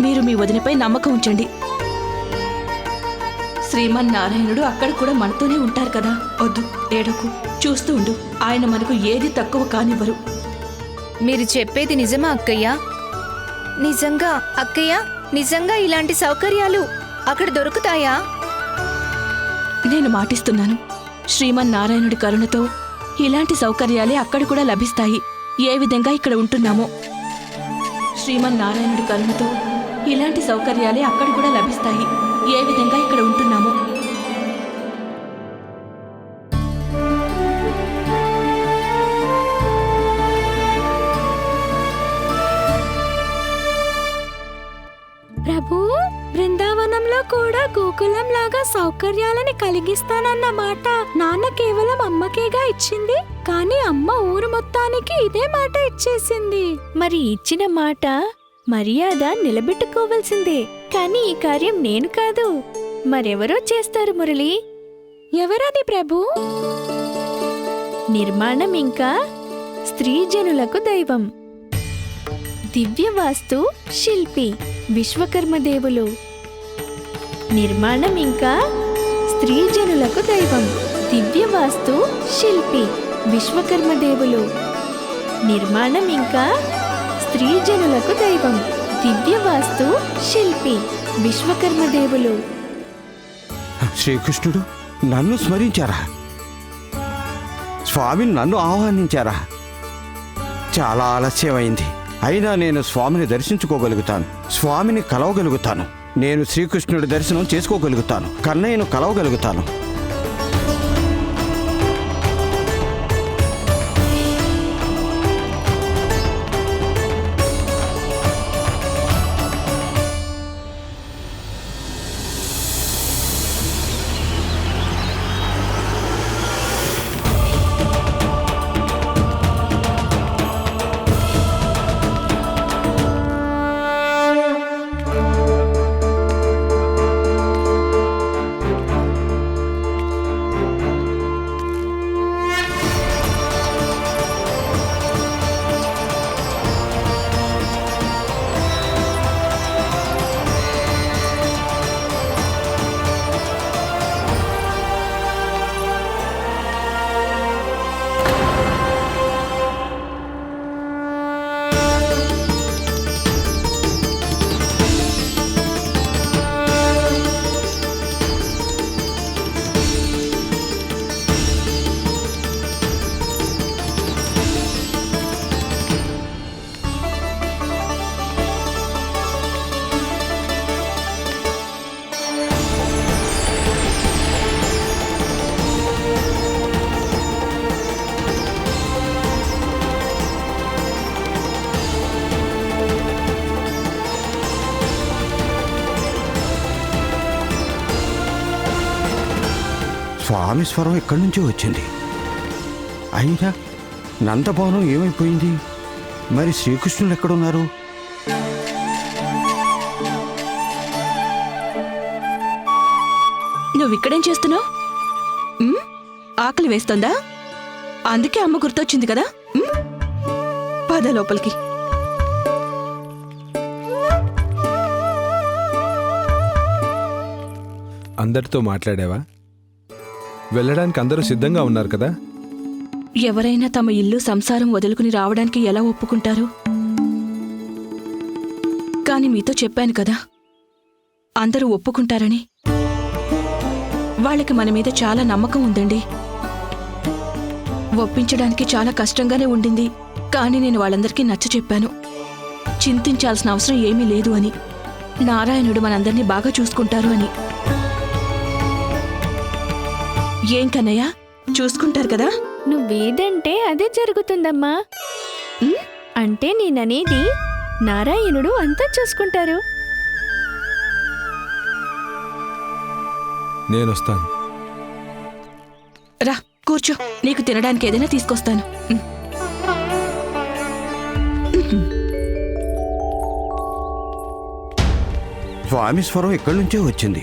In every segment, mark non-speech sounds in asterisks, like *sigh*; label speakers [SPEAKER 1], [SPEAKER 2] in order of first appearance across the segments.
[SPEAKER 1] మీరు మీ వదినపై నమ్మకం ఉంచండి. శ్రీమన్నారాయణుడు అక్కడ కూడా మనతోనే ఉంటారు కదా. వద్దు ఏడోకు చూస్తూ ఉండు. ఆయన మనకు ఏది తక్కువ కానివ్వరు.
[SPEAKER 2] మీరు చెప్పేది నిజమా అక్కయ్య? నిజంగా అక్కయ్య నిజంగా ఇలాంటి సౌకర్యాలు అక్కడ దొరుకుతాయా?
[SPEAKER 1] నేను మాటిస్తున్నాను. శ్రీమన్నారాయణుడి కరుణతో ఇలాంటి సౌకర్యాలే అక్కడ కూడా లభిస్తాయి. ఏ విధంగా ఇక్కడ ఉంటున్నామో? శ్రీమన్నారాయణుడి కరుణతో ఇలాంటి సౌకర్యాలే అక్కడ కూడా లభిస్తాయి. ఏ విధంగా ఇక్కడ ఉంటున్నామో?
[SPEAKER 3] ప్రభు బృందావనంలో కూడా గోకులం లాగా సౌకర్యాలని కలిగిస్తానన్న మాట నాన్న కేవలం అమ్మకేగా ఇచ్చింది. కానీ అమ్మ ఊరు మొత్తానికి ఇదే మాట ఇచ్చేసింది. మరి ఇచ్చిన మాట మర్యాద నిలబెట్టుకోవాల్సిందే. కానీ ఈ కార్యం నేను కాదు. మరెవరో చేస్తారు మురళి? ఎవరది ప్రభు? నిర్మాణం ఇంకా స్త్రీజనులకు దైవం. దివ్యవాస్తు శిల్పి విశ్వకర్మ దేవులు నిర్మాణం ఇంకా స్త్రీజనులకు దైవం. దివ్యవాస్తు శిల్పి విశ్వకర్మ దేవులు నిర్మాణం ఇంకా స్త్రీజనులకు దైవం దివ్యవాస్తు శిల్పి విశ్వకర్మ దేవులు
[SPEAKER 4] శ్రీకృష్ణుడు నన్ను స్మరించారా? స్వామిని నన్ను ఆహ్వానించారా? చాలా ఆలస్యమైంది. అయినా నేను స్వామిని దర్శించుకోగలుగుతాను. స్వామిని కలవగలుగుతాను. నేను శ్రీకృష్ణుడి దర్శనం చేసుకోగలుగుతాను. కన్నయ్యను కలవగలుగుతాను. స్వామి స్వరం ఎక్కడి నుంచో వచ్చింది. అయినా నందభవనం ఏమైపోయింది? మరి శ్రీకృష్ణుడు ఎక్కడున్నారు?
[SPEAKER 1] నువ్వు ఇక్కడేం చేస్తున్నావు ఆకలి వేస్తోందా? అందుకే అమ్మ గుర్తొచ్చింది కదా? పద లోపలికి.
[SPEAKER 5] అందరితో మాట్లాడావా? వెళ్ళడానికి అందరూ సిద్ధంగా ఉన్నారు కదా?
[SPEAKER 1] ఎవరైనా తమ ఇల్లు సంసారం వదులుకుని రావడానికి ఎలా ఒప్పుకుంటారు? కాని మీతో చెప్పాను కదా అందరూ ఒప్పుకుంటారని. వాళ్ళకి మన మీద చాలా నమ్మకం ఉందండి. ఒప్పించడానికి చాలా కష్టంగానే ఉండింది కానీ నేను వాళ్ళందరికీ నచ్చ చెప్పాను. చింతించాల్సిన అవసరం ఏమీ లేదు అని. నారాయణుడు మనందరినీ బాగా చూసుకుంటారు అని. ఏం కన్నయ్య? చూసుకుంటారు కదా?
[SPEAKER 3] నువ్వేదంటే అదే జరుగుతుందమ్మా.
[SPEAKER 1] ఉమ్,
[SPEAKER 3] అంటే నేననేది నారాయణుడు అంతా చూసుకుంటారు.
[SPEAKER 5] నేను వస్తాను
[SPEAKER 1] రా కూర్చో. నీకు తినడానికి ఏదైనా తీసుకొస్తాను. ఉమ్.
[SPEAKER 4] స్వామి స్వరం ఎక్కడి నుంచో వచ్చింది.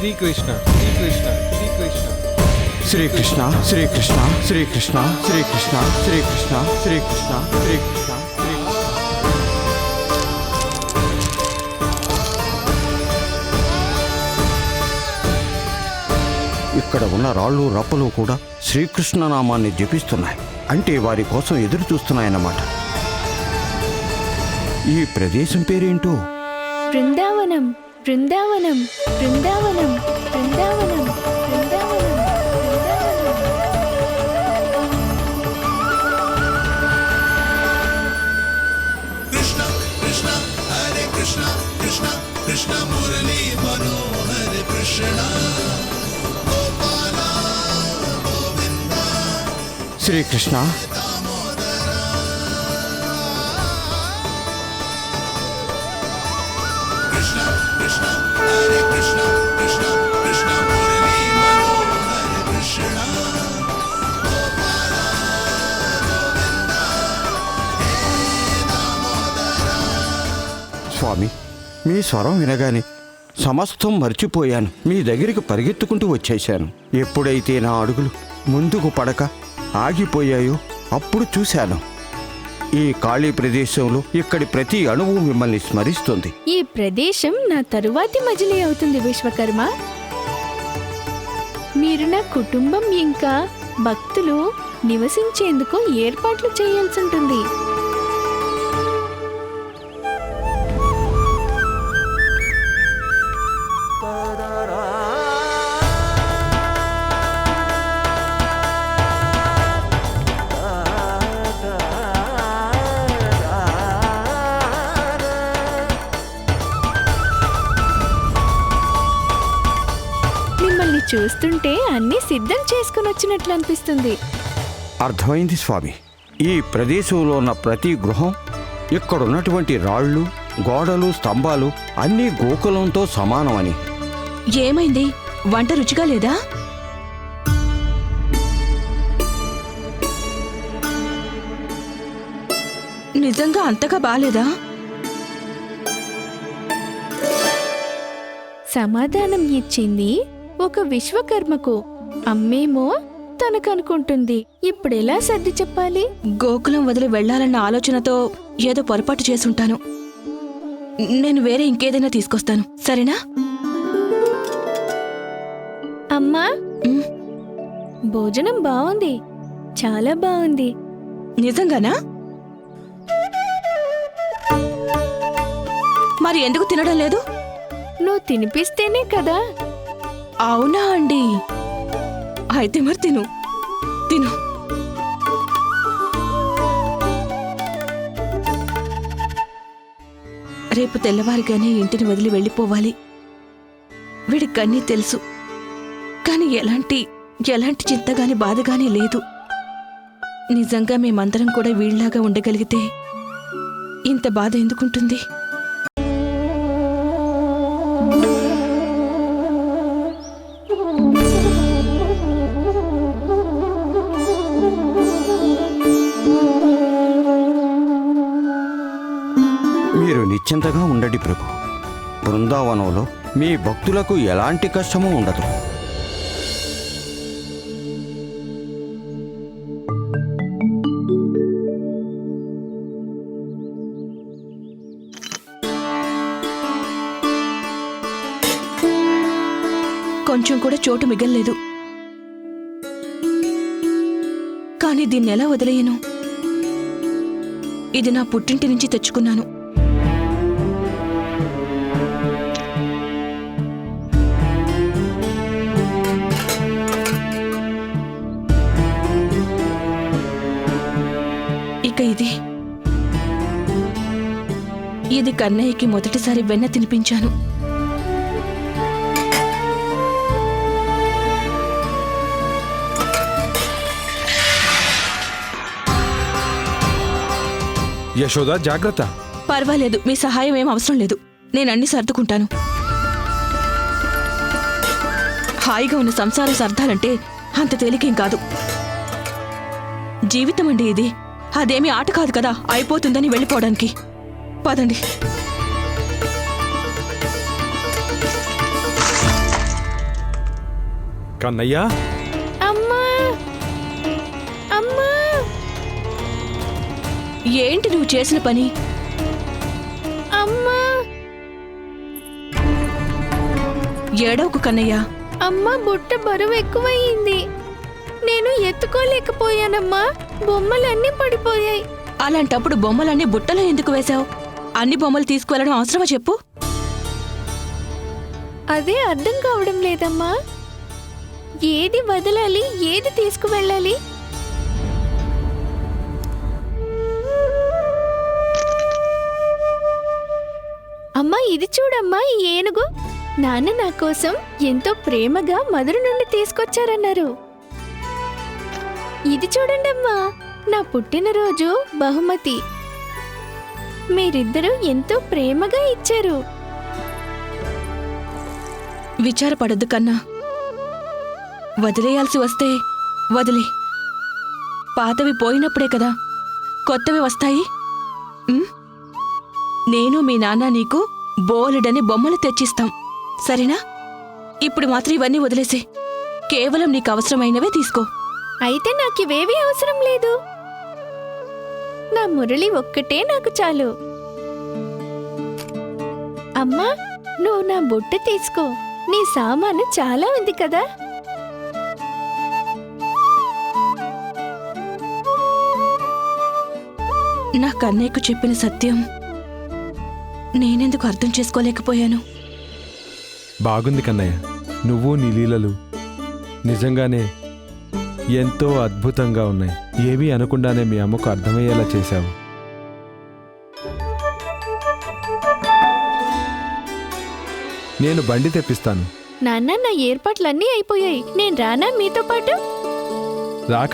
[SPEAKER 5] శ్రీకృష్ణ శ్రీకృష్ణ శ్రీకృష్ణ. శ్రీకృష్ణ శ్రీకృష్ణ శ్రీకృష్ణ శ్రీకృష్ణ శ్రీకృష్ణ శ్రీకృష్ణ శ్రీకృష్ణ
[SPEAKER 4] ఇక్కడ ఉన్న రాళ్ళు రప్పలు కూడా శ్రీకృష్ణ నామాన్ని జపిస్తున్నాయి. అంటే వారి కోసం ఎదురు చూస్తున్నాయన్నమాట. ఈ ప్రదేశం పేరేంటో?
[SPEAKER 3] బృందావనం. బృందావనం బృందావనం బృందావనం బృందావనం కృష్ణ కృష్ణ హరే కృష్ణ కృష్ణ కృష్ణ మురళీ మనోహర కృష్ణ
[SPEAKER 4] శ్రీకృష్ణ స్వామి మీ స్వరం వినగానే సమస్తం మర్చిపోయాను. మీ దగ్గరికి పరిగెత్తుకుంటూ వచ్చేశాను. ఎప్పుడైతే నా అడుగులు ముందుకు పడక ఆగిపోయాయో అప్పుడు చూశాను. ఈ ఖాళీ ప్రదేశంలో ఇక్కడి ప్రతి అణువు మిమ్మల్ని స్మరిస్తుంది.
[SPEAKER 3] ఈ ప్రదేశం నా తరువాతి మజిలీ అవుతుంది విశ్వకర్మ. మీరు నా కుటుంబం ఇంకా భక్తులు నివసించేందుకు ఏర్పాట్లు చేయాల్సి ఉంటుంది. చూస్తుంటే అన్నీ సిద్ధం చేసుకుని వచ్చినట్లు అనిపిస్తుంది.
[SPEAKER 4] అర్థమైంది స్వామి. ఈ ప్రదేశంలో ఉన్న ప్రతి గృహం ఇక్కడున్నటువంటి రాళ్ళు గోడలు స్తంభాలు అన్నీ గోకులంతో సమానమని.
[SPEAKER 1] ఏమైంది? వంట రుచిగా లేదా? నిజంగా అంతగా బాలేదా?
[SPEAKER 3] సమాధానం ఇచ్చింది ఒక విశ్వకర్మకు అమ్మేమో తనకనుకుంటుంది. ఇప్పుడెలా సర్ది చెప్పాలి?
[SPEAKER 1] గోకులం వదిలి వెళ్ళాలన్న ఆలోచనతో ఏదో పొరపాటు చేసుంటాను. నేను వేరే ఇంకేదైనా తీసుకొస్తాను. సరేనా?
[SPEAKER 3] అమ్మా! భోజనం బాగుంది చాలా బాగుంది
[SPEAKER 1] నిజంగానా? మరి ఎందుకు తినడం లేదు?
[SPEAKER 3] నువ్వు తినిపిస్తేనే కదా
[SPEAKER 1] అవునా అండి? అయితే మరి తిను. తిను. రేపు తెల్లవారిగానే ఇంటిని వదిలి వెళ్ళిపోవాలి. వీడికన్నీ తెలుసు. కానీ ఎలాంటి ఎలాంటి చింతగాని బాధగాని లేదు. నిజంగా మేమందరం కూడా వీళ్ళలాగా ఉండగలిగితే ఇంత బాధ ఎందుకుంటుంది?
[SPEAKER 4] బృందావనంలో మీ భక్తులకు ఎలాంటి కష్టము ఉండదు.
[SPEAKER 1] కొంచెం కూడా చోటు మిగల్లేదు. కానీ దీన్ని ఎలా వదిలేయను? ఇది నా పుట్టింటి నుంచి తెచ్చుకున్నాను. ఇది కన్నయ్యకి మొదటిసారి వెన్న తినిపించాను.
[SPEAKER 5] యశోద జాగ్రత్త.
[SPEAKER 1] పర్వాలేదు మీ సహాయం ఏం అవసరం లేదు. నేను అన్ని సర్దుకుంటాను. హాయిగా ఉన్న సంసారం సర్దాలంటే అంత తేలికేం కాదు. జీవితం అండి ఇది. అదేమీ ఆట కాదు కదా అయిపోతుందని వెళ్ళిపోవడానికి. పదండి.
[SPEAKER 5] కన్నయ్య?
[SPEAKER 3] అమ్మా! అమ్మా!
[SPEAKER 1] ఏంటి నువ్వు చేసిన పని?
[SPEAKER 3] అమ్మా!
[SPEAKER 1] ఏడవకు కన్నయ్య.
[SPEAKER 3] అమ్మా బుట్ట బరువు ఎక్కువయింది నేను ఎత్తుకోలేకపోయానమ్మా. బొమ్మలన్నీ పడిపోయాయి.
[SPEAKER 1] అలాంటప్పుడు బొమ్మలన్నీ బుట్టలో ఎందుకు వేశావు? అన్ని బొమ్మలు తీసుకువెళ్ళడం అవసరమా చెప్పు?
[SPEAKER 3] అదే అర్థం కావడం లేదమ్మా. ఏది వదలాలి ఏది తీసుకువెళ్ళాలి? అమ్మా ఇది చూడమ్మా ఈ ఏనుగు. నాన్న నా కోసం ఎంతో ప్రేమగా మధుర నుండి తీసుకొచ్చారన్నారు. ఇది చూడండమ్మా నా పుట్టినరోజు బహుమతి. మీరిద్దరూ ఎంతో ప్రేమగా ఇచ్చారు.
[SPEAKER 1] విచారపడద్దు కన్నా. వదిలేయాల్సి వస్తే వదిలే. పాతవి పోయినప్పుడే కదా. కొత్తవి వస్తాయి? నేను మీ నాన్న నీకు బోలెడని బొమ్మలు తెచ్చిస్తాం. సరేనా? ఇప్పుడు మాత్రం ఇవన్నీ వదిలేసే. కేవలం నీకు అవసరమైనవే తీసుకో.
[SPEAKER 3] అయితే నాకు ఇవేవీ అవసరం లేదు. నా మురళి ఒక్కటే నాకు చాలు. అమ్మా నువ్వు నా బుట్ట తీసుకో. నీ సామాను చాలా ఉంది కదా.
[SPEAKER 1] నా కన్నయ్యకు చెప్పిన సత్యం నేనెందుకు అర్థం చేసుకోలేకపోయాను?
[SPEAKER 5] బాగుంది కన్నయ్య. నువ్వు నీ లీలలు నిజంగానే ఎంతో అద్భుతంగా ఉన్నాయి. ఏమీ అనకుండానే మీ అమ్మకు అర్థమయ్యేలా చేశావు. నేను బండి తెప్పిస్తాను.
[SPEAKER 3] నాన్న నా ఏర్పాట్లన్నీ అయిపోయాయి. నేను రానా మీతో పాటు?
[SPEAKER 5] రా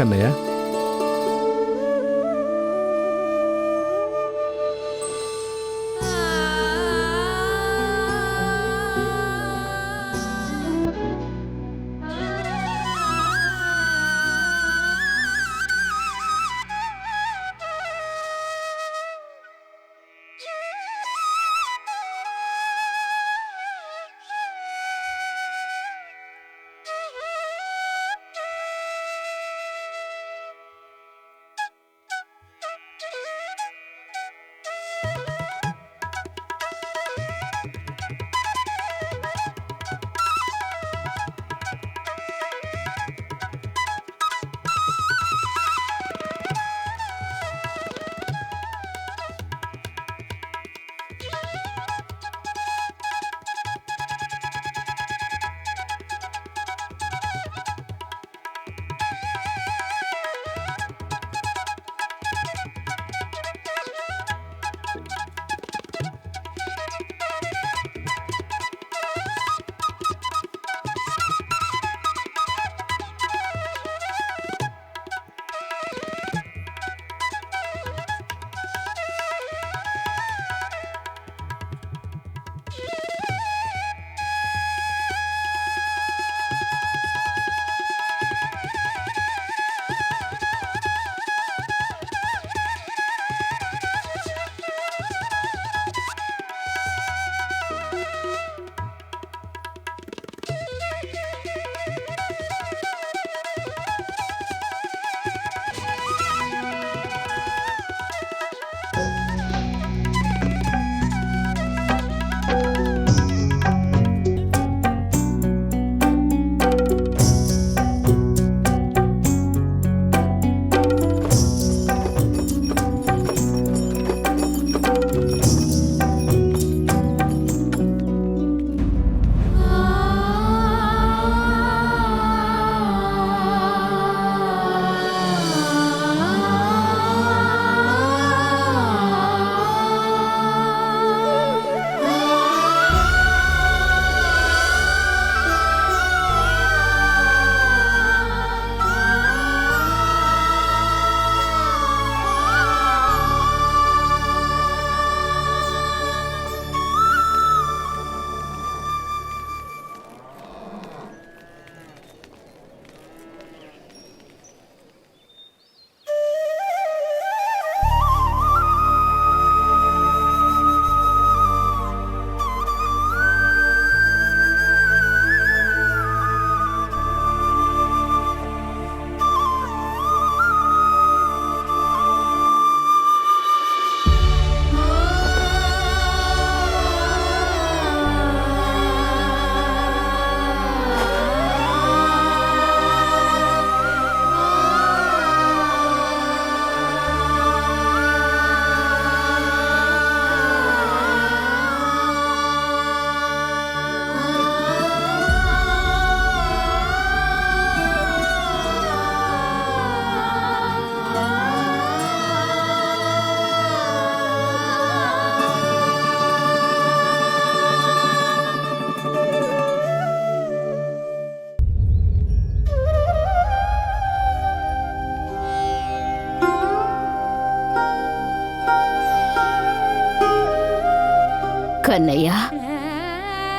[SPEAKER 3] కన్నయ్య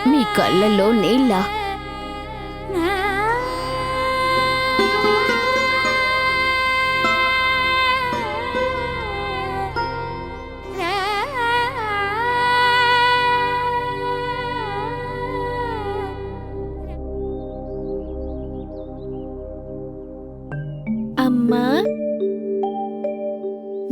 [SPEAKER 3] మీ కళ్ళల్లో నీళ్ళ. అమ్మా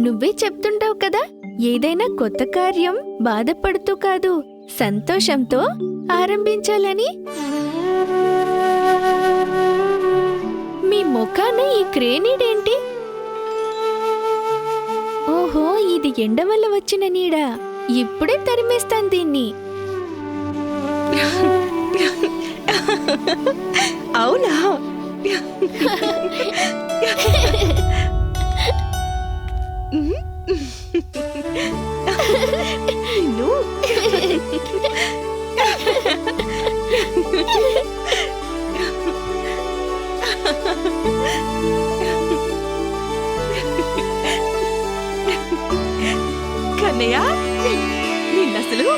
[SPEAKER 3] నువ్వే చెప్తుంటావు కదా? ఏదైనా కొత్త కార్యం బాధపడుతూ కాదు సంతోషంతో ఆరంభించాలని. మీ ముఖాన ఈ క్రేనీడేంటి ఓహో ఇది ఎండ వల్ల వచ్చిన నీడ. ఇప్పుడే తరిమేస్తాను దీన్ని.
[SPEAKER 1] అవునా? *laughs* నిన్ను? కన్నయ్య నిన్నసలు?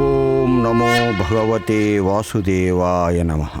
[SPEAKER 4] ఓం నమో భగవతే వాసుదేవాయ నమః.